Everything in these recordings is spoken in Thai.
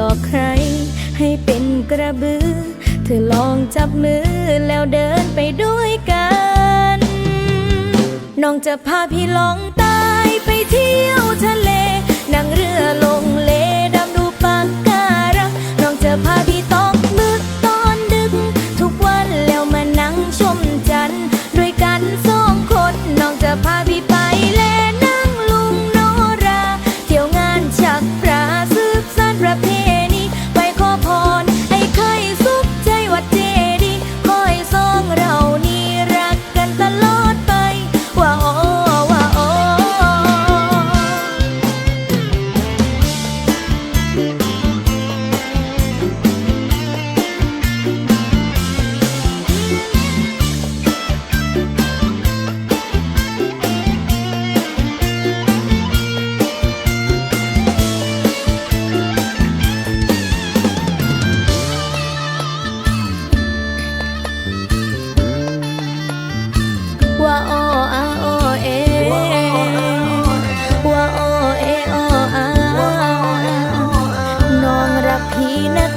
ลอกใคร ให้เป็นกระบือ เธอลองจับมือแล้วเดินไปด้วยกัน น้องจะพาพี่ลองตายไปเที่ยวทะเลนั่งเรือลง peanut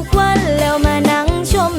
ุกวันแล้วมานั่งชม